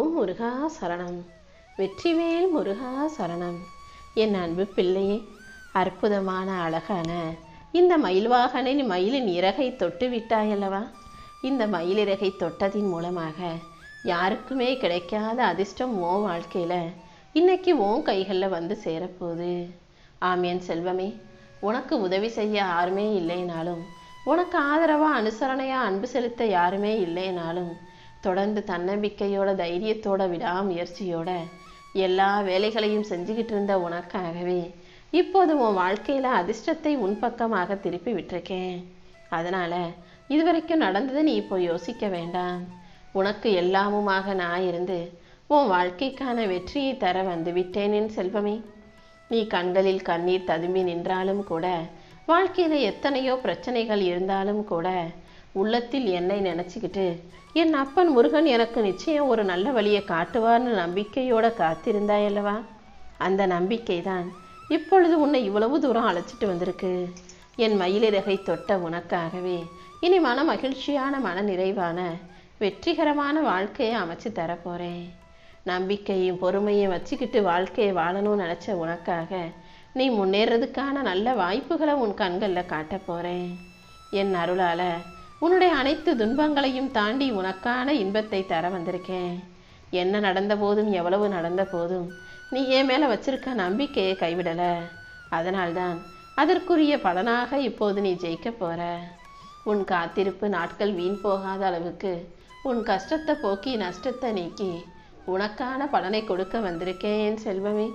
ஓம் முருகா சரணம். வெற்றிவேல் முருகா சரணம். என் அன்பு பிள்ளையே அற்புதமான அழகான இந்த மயில்வாகனின் மயிலின் இறகை தொட்டு விட்டாயல்லவா? இந்த மயிலிறகை தொட்டதின் மூலமாக யாருக்குமே கிடைக்காத அதிர்ஷ்டம் ஓ வாழ்க்கையில் இன்னைக்கு ஓன் கைகளில் வந்து சேரப்போகுது. ஆமேன் செல்வமே உனக்கு உதவி செய்ய யாருமே இல்லைனாலும் உனக்கு ஆதரவாக அனுசரணையாக அன்பு செலுத்த யாருமே இல்லைனாலும் தொடர்ந்து தன்னம்பிக்கையோட தைரியத்தோட விடாமுயற்சியோட எல்லா வேலைகளையும் செஞ்சுக்கிட்டு இருந்த உனக்காகவே இப்போது உன் வாழ்க்கையில் அதிர்ஷ்டத்தை உன் பக்கமாக திருப்பி விட்டிருக்கேன். அதனால் இதுவரைக்கும் நடந்ததை நீ இப்போ யோசிக்க வேண்டாம். உனக்கு எல்லாமுமாக நான் இருந்து உன் வாழ்க்கைக்கான வெற்றியை தர வந்து விட்டேனேன் செல்வமே. நீ கண்களில் கண்ணீர் ததும்பி நின்றாலும் கூட வாழ்க்கையில் எத்தனையோ பிரச்சனைகள் இருந்தாலும் கூட உள்ளத்தில் என்னை நினச்சிக்கிட்டு என் அப்பன் முருகன் எனக்கு நிச்சயம் ஒரு நல்ல வழியை காட்டுவான்னு நம்பிக்கையோட காத்திருந்தாயல்லவா அந்த நம்பிக்கை தான் இப்பொழுது உன்னை இவ்வளவு தூரம் அழைச்சிட்டு வந்திருக்கு. என் மயிலிறகை தொட்ட உனக்காகவே இனி மன மகிழ்ச்சியான மன நிறைவான வெற்றிகரமான வாழ்க்கையை அமைச்சு தரப்போகிறேன் நம்பிக்கையும் பொறுமையும் வச்சுக்கிட்டு வாழ்க்கையை வாழணும்னு நினச்ச உனக்காக நீ முன்னேறதுக்கான நல்ல வாய்ப்புகளை உன் கண்களில் காட்ட போகிறேன் என் அருளால் உன்னுடைய அனைத்து துன்பங்களையும் தாண்டி உனக்கான இன்பத்தை தர வந்திருக்கேன். என்ன நடந்த போதும் எவ்வளவு நடந்த போதும் நீ என் மேலே வச்சிருக்க நம்பிக்கையை கைவிடலை. அதனால்தான் அதற்குரிய பலனாக இப்போது நீ ஜெயிக்க போற. உன் காத்திருப்பு நாட்கள் வீண் போகாத அளவுக்கு உன் கஷ்டத்தை போக்கி நஷ்டத்தை நீக்கி உனக்கான பலனை கொடுக்க வந்திருக்கேன் செல்வமே.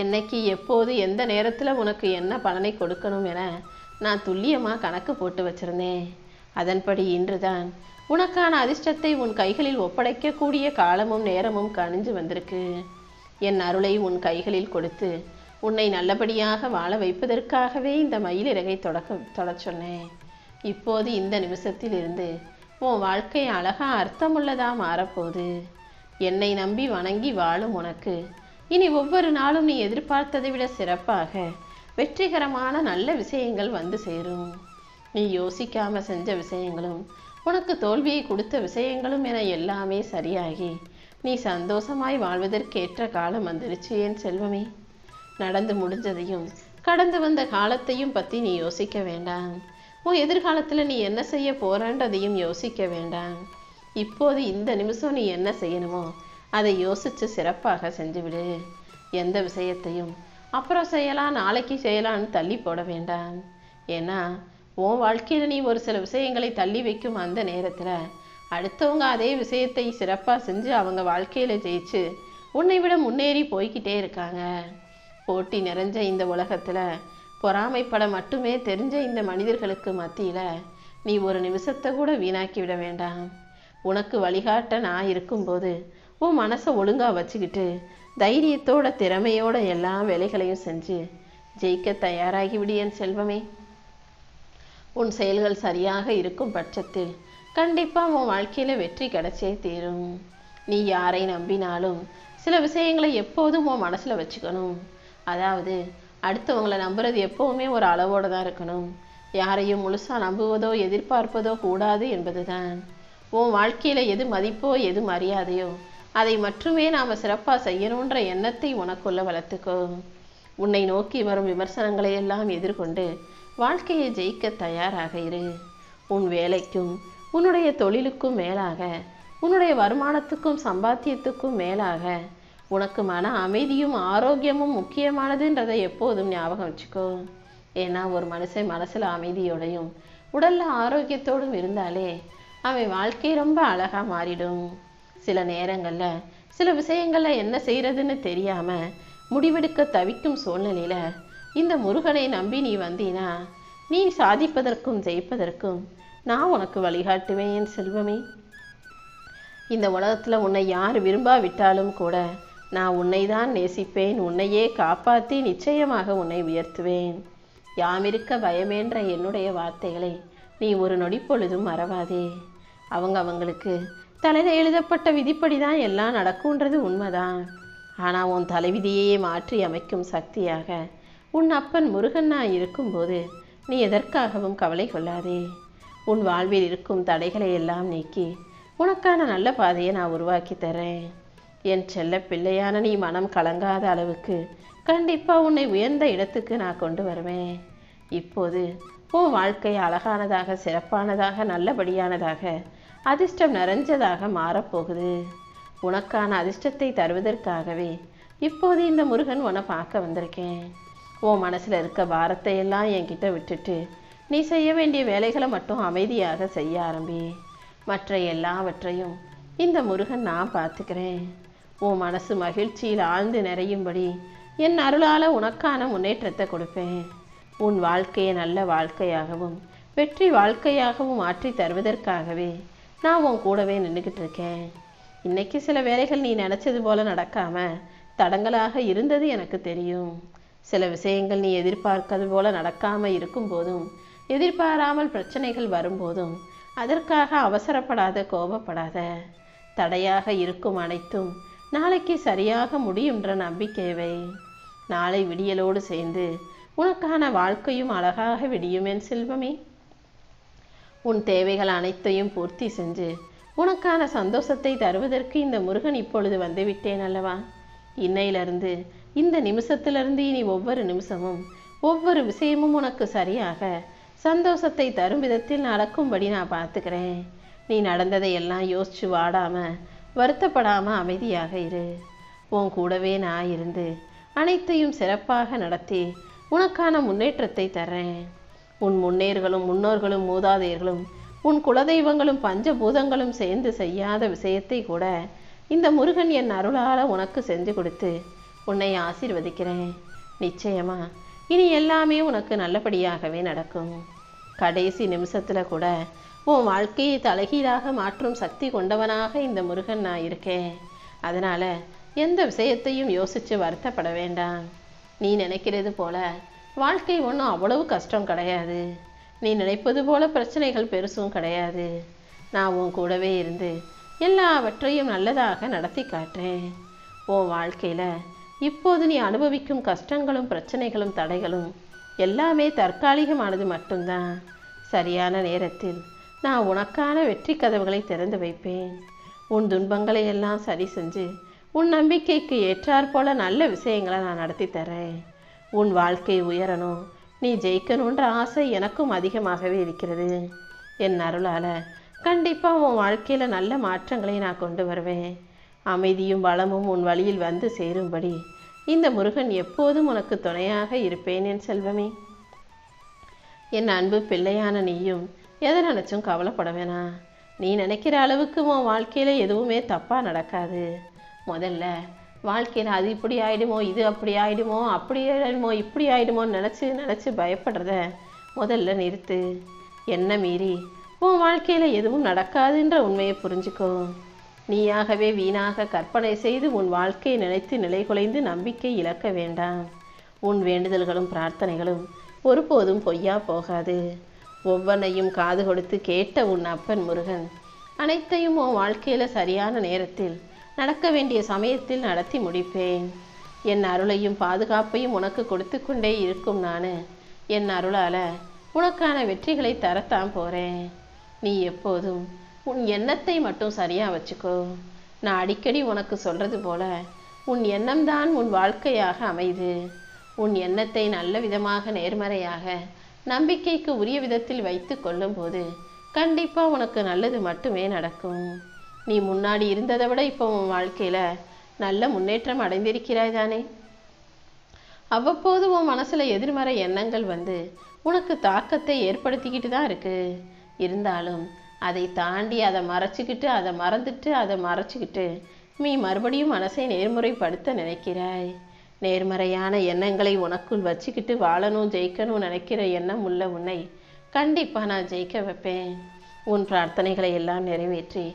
என்னைக்கு எப்போது எந்த நேரத்தில் உனக்கு என்ன பலனை கொடுக்கணும் என நான் துல்லியமாக கணக்கு போட்டு வச்சிருந்தேன். அதன்படி இன்றுதான் உனக்கான அதிர்ஷ்டத்தை உன் கைகளில் ஒப்படைக்கக்கூடிய காலமும் நேரமும் கணிஞ்சு வந்திருக்கு. என் அருளை உன் கைகளில் கொடுத்து உன்னை நல்லபடியாக வாழ வைப்பதற்காகவே இந்த மயிலிறகை தொடக்க தொட சொன்னேன். இப்போது இந்த நிமிஷத்தில் இருந்து உன் வாழ்க்கை அழகா அர்த்தமுள்ளதாக மாறப்போகுது. என்னை நம்பி வணங்கி வாழும் உனக்கு இனி ஒவ்வொரு நாளும் நீ எதிர்பார்த்ததை விட சிறப்பாக வெற்றிகரமான நல்ல விஷயங்கள் வந்து சேரும். நீ யோசிக்காம செஞ்ச விஷயங்களும் உனக்கு தோல்வியை கொடுத்த விஷயங்களும் என எல்லாமே சரியாகி நீ சந்தோஷமாய் வாழ்வதற்கேற்ற காலம் வந்துருச்சு என் செல்வமே? நடந்து முடிஞ்சதையும் கடந்து வந்த காலத்தையும் பற்றி நீ யோசிக்க வேண்டாம். உன் எதிர்காலத்தில் நீ என்ன செய்ய போறன்றதையும் யோசிக்க வேண்டாம். இப்போது இந்த நிமிஷம் நீ என்ன செய்யணுமோ அதை யோசித்து சிறப்பாக செஞ்சுவிடு. எந்த விஷயத்தையும் அப்புறம் செய்யலாம் நாளைக்கு செய்யலாம்னு தள்ளி போட வேண்டாம். ஏன்னா உன் வாழ்க்கையில் நீ ஒரு சில விஷயங்களை தள்ளி வைக்கும் அந்த நேரத்தில் அடுத்தவங்க அதே விஷயத்தை சிறப்பாக செஞ்சு அவங்க வாழ்க்கையில் ஜெயிச்சு உன்னை விட முன்னேறி போய்கிட்டே இருக்காங்க. போட்டி நிறைஞ்ச இந்த உலகத்தில் பொறாமைப்பட மட்டுமே தெரிஞ்ச இந்த மனிதர்களுக்கு மத்தியில் நீ ஒரு நிமிஷத்தை கூட வீணாக்கி விட வேண்டாம். உனக்கு வழிகாட்ட நான் இருக்கும்போது உன் மனசை ஒழுங்காக வச்சுக்கிட்டு தைரியத்தோட திறமையோட எல்லா வேலைகளையும் செஞ்சு ஜெயிக்க தயாராகி விடு என் செல்வமே. உன் செயல்கள் சரியாக இருக்கும் பட்சத்தில் கண்டிப்பாக உன் வாழ்க்கையில் வெற்றி கிடைச்சே தீரும். நீ யாரை நம்பினாலும் சில விஷயங்களை எப்போதும் உன் மனசில் வச்சுக்கணும். அதாவது அடுத்தவங்களை நம்புறது எப்போவுமே ஒரு அளவோடு தான் இருக்கணும். யாரையும் முழுசாக நம்புவதோ எதிர்பார்ப்பதோ கூடாது என்பதுதான். உன் வாழ்க்கையில் எது மதிப்போ எது மரியாதையோ அதை மட்டுமே நாம் சிறப்பாக செய்யணுன்ற எண்ணத்தை உனக்குள்ள வளர்த்துக்கோ. உன்னை நோக்கி வரும் விமர்சனங்களை எல்லாம் எதிர்கொண்டு வாழ்க்கையை ஜெயிக்க தயாராக இரு. உன் வேலைக்கும் உன்னுடைய தொழிலுக்கும் மேலாக உன்னுடைய வருமானத்துக்கும் சம்பாத்தியத்துக்கும் மேலாக உனக்கு மன அமைதியும் ஆரோக்கியமும் முக்கியமானதுன்றதை எப்போதும் ஞாபகம் வச்சுக்கோ. ஏன்னா ஒரு மனுஷன் மனசில் அமைதியோடையும் உடலில் ஆரோக்கியத்தோடும் இருந்தாலே அவன் வாழ்க்கை ரொம்ப அழகாக மாறிடும். சில நேரங்களில் சில விஷயங்களில் என்ன செய்கிறதுன்னு தெரியாமல் முடிவெடுக்க தவிக்கும் சூழ்நிலையில் இந்த முருகனை நம்பி நீ வந்தீனா நீ சாதிப்பதற்கும் ஜெயிப்பதற்கும் நான் உனக்கு வழிகாட்டுவேன் என் செல்வமே. இந்த உலகத்தில் உன்னை யார் விரும்பாவிட்டாலும் கூட நான் உன்னை தான் நேசிப்பேன் உன்னையே காப்பாற்றி நிச்சயமாக உன்னை உயர்த்துவேன். யாமிருக்க பயமேன்ற என்னுடைய வார்த்தைகளை நீ ஒரு நொடி பொழுதும் மறவாதே. அவங்க அவங்களுக்கு தலையில் எழுதப்பட்ட விதிப்படி தான் எல்லாம் நடக்கும்ன்றது உண்மைதான். ஆனால் உன் தலைவிதியையே மாற்றி அமைக்கும் சக்தியாக உன் அப்பன் முருகன்னா இருக்கும்போது நீ எதற்காகவும் கவலை கொள்ளாதே. உன் வாழ்வில் இருக்கும் தடைகளை எல்லாம் நீக்கி உனக்கான நல்ல பாதையை நான் உருவாக்கி தரேன். என் செல்ல பிள்ளையான நீ மனம் கலங்காத அளவுக்கு கண்டிப்பாக உன்னை உயர்ந்த இடத்துக்கு நான் கொண்டு வருவேன். இப்போது உன் வாழ்க்கை அழகானதாக சிறப்பானதாக நல்லபடியானதாக அதிர்ஷ்டம் நிறைஞ்சதாக மாறப்போகுது. உனக்கான அதிர்ஷ்டத்தை தருவதற்காகவே இப்போது இந்த முருகன் உன்னை பார்க்க வந்திருக்கேன். உன் மனசில் இருக்க பாரத்தை எல்லாம் என்கிட்ட விட்டுட்டு நீ செய்ய வேண்டிய வேலைகளை மட்டும் அமைதியாக செய்ய ஆரம்பி. மற்ற எல்லாவற்றையும் இந்த முருகன் நான் பார்த்துக்கிறேன். உன் மனசு மகிழ்ச்சியில் ஆழ்ந்து நிறையும்படி என் அருளால் உனக்கான முன்னேற்றத்தை கொடுப்பேன். உன் வாழ்க்கையை நல்ல வாழ்க்கையாகவும் வெற்றி வாழ்க்கையாகவும் மாற்றி தருவதற்காகவே நான் உன் கூடவே நின்றுக்கிட்டு இருக்கேன் இன்னைக்கு சில வேலைகள் நீ நினைச்சது போல நடக்காம தடங்கலாக இருந்தது எனக்கு தெரியும். சில விஷயங்கள் நீ எதிர்பார்க்கது போல நடக்காம இருக்கும் போதும் எதிர்பாராமல் பிரச்சனைகள் வரும்போதும் அதற்காக அவசரப்படாத கோபப்படாத தடையாக இருக்கும் அனைத்தும் நாளைக்கு சரியாக முடியுன்ற நம்பிக்கைவை நாளை விடியலோடு சேர்ந்து உனக்கான வாழ்க்கையும் அழகாக விடியுமேன் செல்வமே. உன் தேவைகள் அனைத்தையும் பூர்த்தி செஞ்சு உனக்கான சந்தோஷத்தை தருவதற்கு இந்த முருகன் இப்பொழுது வந்துவிட்டேன் அல்லவா? இன்னையிலிருந்து இந்த நிமிஷத்திலிருந்து இனி ஒவ்வொரு நிமிஷமும் ஒவ்வொரு விஷயமும் உனக்கு சரியாக சந்தோஷத்தை தரும் விதத்தில் நடக்கும்படி நான் பார்த்துக்கிறேன். நீ நடந்ததை எல்லாம் யோசிச்சு வாடாம வருத்தப்படாம அமைதியாக இரு. உன் கூடவே நான் இருந்து அனைத்தையும் சிறப்பாக நடத்தி உனக்கான முன்னேற்றத்தை தர்றேன். உன் முன்னேர்களும் முன்னோர்களும் மூதாதையர்களும் உன் குலதெய்வங்களும் பஞ்சபூதங்களும் சேர்ந்து செய்யாத விஷயத்தை கூட இந்த முருகன் என் அருளால் உனக்கு செஞ்சு கொடுத்து உன்னை ஆசீர்வதிக்கிறேன். நிச்சயமா இனி எல்லாமே உனக்கு நல்லபடியாகவே நடக்கும். கடைசி நிமிஷத்தில் கூட உன் வாழ்க்கையை தலைகீழாக மாற்றும் சக்தி கொண்டவனாக இந்த முருகன் நான் இருக்கேன். அதனால் எந்த விஷயத்தையும் யோசித்து வருத்தப்பட வேண்டாம். நீ நினைக்கிறது போல வாழ்க்கை ஒன்றும் அவ்வளவு கஷ்டம் கிடையாது. நீ நினைப்பது போல பிரச்சனைகள் பெருசும் கிடையாது. நான் உன் கூடவே இருந்து எல்லாவற்றையும் நல்லதாக நடத்தி காட்டுறேன். உன் வாழ்க்கையில் இப்போது நீ அனுபவிக்கும் கஷ்டங்களும் பிரச்சனைகளும் தடைகளும் எல்லாமே தற்காலிகமானது மட்டும்தான். சரியான நேரத்தில் நான் உனக்கான வெற்றி கதவுகளை திறந்து வைப்பேன். உன் துன்பங்களை எல்லாம் சரி செஞ்சு உன் நம்பிக்கைக்கு ஏற்றாற்போல நல்ல விஷயங்களை நான் நடத்தி தரேன். உன் வாழ்க்கை உயரணும். நீ ஜெயிக்கணுன்ற ஆசை எனக்கும் அதிகமாகவே இருக்கிறது. என் அருளால் கண்டிப்பாக உன் வாழ்க்கையில் நல்ல மாற்றங்களை நான் கொண்டு வருவேன். அமைதியும் வளமும் உன் வழியில் வந்து சேரும்படி இந்த முருகன் எப்போதும் உனக்கு துணையாக இருப்பேன் என் செல்வமே. என் அன்பு பிள்ளையான நீயும் எதை நினைச்சும் கவலைப்பட வேணாம். நீ நினைக்கிற அளவுக்கு உன் வாழ்க்கையில் எதுவுமே தப்பாக நடக்காது. முதல்ல வாழ்க்கையில் அது இப்படி ஆகிடுமோ இது அப்படி ஆயிடுமோ அப்படி ஆயிடுமோ இப்படி ஆயிடுமோன்னு நினச்சி நினச்சி பயப்படுறத முதல்ல நிறுத்து. என்ன மீறி? உன் வாழ்க்கையில் எதுவும் நடக்காதுன்ற உண்மையை புரிஞ்சுக்கோ. நீயாகவே வீணாக கற்பனை செய்து உன் வாழ்க்கையை நினைத்து நிலைகுலைந்து நம்பிக்கை இழக்க வேண்டாம். உன் வேண்டுதல்களும் பிரார்த்தனைகளும் ஒருபோதும் பொய்யா போகாது. ஒவ்வொன்றையும் காது கொடுத்து கேட்ட உன் அப்பன் முருகன் அனைத்தையும் உன் வாழ்க்கையில் சரியான நேரத்தில் நடக்க வேண்டிய சமயத்தில் நடத்தி முடிப்பேன். என் அருளையும் பாதுகாப்பையும் உனக்கு கொடுத்து கொண்டே இருக்கும் நான். என் அருளால் உனக்கான வெற்றிகளை தரத்தான் போகிறேன் நீ எப்போதும் உன் எண்ணத்தை மட்டும் சரியாக வச்சுக்கோ. நான் அடிக்கடி உனக்கு சொல்கிறது போல உன் எண்ணம்தான் உன் வாழ்க்கையாக அமைது. உன் எண்ணத்தை நல்ல விதமாக நேர்மறையாக நம்பிக்கைக்கு உரிய விதத்தில் வைத்து கொள்ளும்போது கண்டிப்பாக உனக்கு நல்லது மட்டுமே நடக்கும். நீ முன்னாடி இருந்ததை விட இப்போ உன் வாழ்க்கையில நல்ல முன்னேற்றம் அடைந்திருக்கிறாய் தானே? அவ்வப்போது உன் மனசுல எதிர்மறை எண்ணங்கள் வந்து உனக்கு தாக்கத்தை ஏற்படுத்திக்கிட்டு தான் இருக்கு. இருந்தாலும் அதை தாண்டி அதை மறைச்சிக்கிட்டு அதை மறந்துட்டு அதை மறைச்சிக்கிட்டு நீ மறுபடியும் மனசை நேர்முறைப்படுத்த நினைக்கிறாய். நேர்மறையான எண்ணங்களை உனக்குள் வச்சுக்கிட்டு வாழணும் ஜெயிக்கணும் நினைக்கிற எண்ணம் உள்ள உன்னை கண்டிப்பாக நான் ஜெயிக்க வைப்பேன். உன் பிரார்த்தனைகளை எல்லாம் நிறைவேற்றி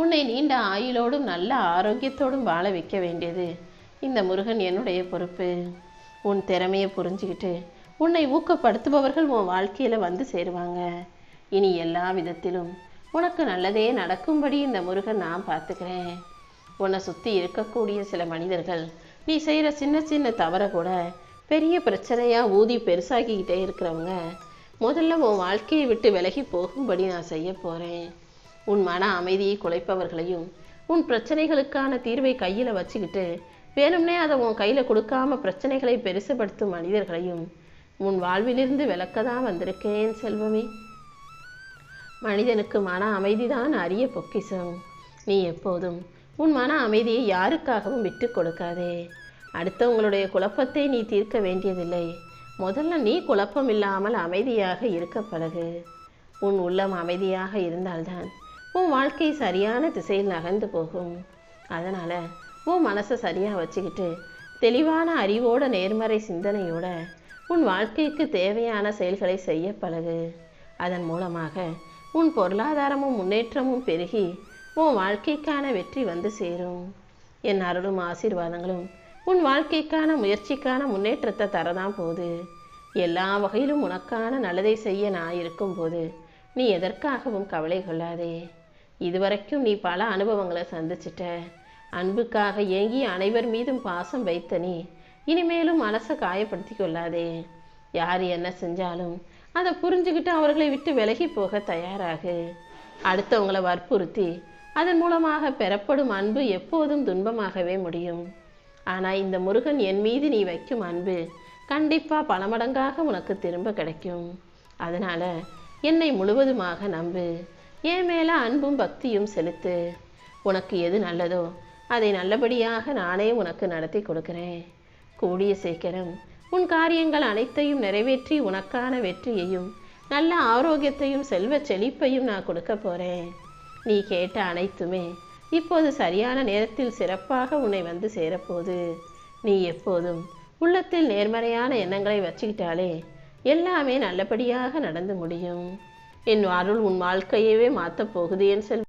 உன்னை நீண்ட ஆயுளோடும் நல்ல ஆரோக்கியத்தோடும் வாழ வைக்க வேண்டியது. இந்த முருகன் என்னுடைய பொறுப்பு. உன் திறமையை புரிஞ்சுக்கிட்டு உன்னை ஊக்கப்படுத்துபவர்கள் உன் வாழ்க்கையில் வந்து சேருவாங்க. இனி எல்லா விதத்திலும் உனக்கு நல்லதே நடக்கும்படி இந்த முருகன் நான் பார்த்துக்கிறேன். உன்னை சுற்றி இருக்கக்கூடிய சில மனிதர்கள் நீ செய்கிற சின்ன சின்ன தவறை கூட பெரிய பிரச்சனையாக ஊதி பெருசாக்கிக்கிட்டே இருக்கிறவங்க முதல்ல உன் வாழ்க்கையை விட்டு விலகி போகும்படி நான் செய்ய போகிறேன் உன் மன அமைதியை குலைப்பவர்களையும் உன் பிரச்சனைகளுக்கான தீர்வை கையில் வச்சுக்கிட்டு வேணும்னே அதை உன் கையில் கொடுக்காம பிரச்சனைகளை பெருசுபடுத்தும் மனிதர்களையும் உன் வாழ்விலிருந்து விளக்க தான் வந்திருக்கேன் செல்வமே. மனிதனுக்கு மன அமைதிதான் அரிய பொக்கிஷம். நீ எப்போதும் உன் மன அமைதியை யாருக்காகவும் விட்டு கொடுக்காதே. அடுத்தவங்களுடைய குழப்பத்தை நீ தீர்க்க வேண்டியதில்லை. முதல்ல நீ குழப்பம் இல்லாமல் அமைதியாக இருக்க பழகு. உன் உள்ளம் அமைதியாக இருந்தால்தான் உன் வாழ்க்கை சரியான திசையில் நகர்ந்து போகும். அதனால் உன் மனசை சரியாக வச்சுக்கிட்டு தெளிவான அறிவோட நேர்மறை சிந்தனையோட உன் வாழ்க்கைக்கு தேவையான செயல்களை செய்ய பழகு. அதன் மூலமாக உன் பொருளாதாரமும் முன்னேற்றமும் பெருகி உன் வாழ்க்கைக்கான வெற்றி வந்து சேரும். என் அருளும் ஆசீர்வாதங்களும் உன் வாழ்க்கைக்கான முயற்சிக்கான முன்னேற்றத்தை தரதான் போது எல்லா வகையிலும் உனக்கான நல்லதை செய்ய நான் இருக்கும்போது நீ எதற்காகவும் கவலை கொள்ளாதே. இதுவரைக்கும் நீ பல அனுபவங்களை சந்திச்சிட்ட. அன்புக்காக ஏங்கி அனைவர் மீதும் பாசம் வைத்த நீ இனிமேலும் மனசை காயப்படுத்தி கொள்ளாதே. யார் என்ன செஞ்சாலும் அதை புரிஞ்சுக்கிட்டு அவர்களை விட்டு விலகி போக தயாராகு. அடுத்தவங்களை வற்புறுத்தி அதன் மூலமாக பெறப்படும் அன்பு எப்போதும் துன்பமாகவே முடியும். ஆனால் இந்த முருகன் என் மீது நீ வைக்கும் அன்பு கண்டிப்பாக பல மடங்காக உனக்கு திரும்ப கிடைக்கும். அதனால் என்னை முழுவதுமாக நம்பு. என் மேலே அன்பும் பக்தியும் செலுத்து. உனக்கு எது நல்லதோ அதை நல்லபடியாக நானே உனக்கு நடத்தி கொடுக்கிறேன். கூடிய சீக்கிரம் உன் காரியங்கள் அனைத்தையும் நிறைவேற்றி உனக்கான வெற்றியையும் நல்ல ஆரோக்கியத்தையும் செல்வ செழிப்பையும் நான் கொடுக்க போகிறேன் நீ கேட்ட அனைத்துமே இப்போது சரியான நேரத்தில் சிறப்பாக உன்னை வந்து சேரப்போகுது. நீ எப்போதும் உள்ளத்தில் நேர்மறையான எண்ணங்களை வச்சுக்கிட்டாலே எல்லாமே நல்லபடியாக நடந்து முடியும். என் அருள் உன் வாழ்க்கையவே மாற்றப் போகுது என் செல்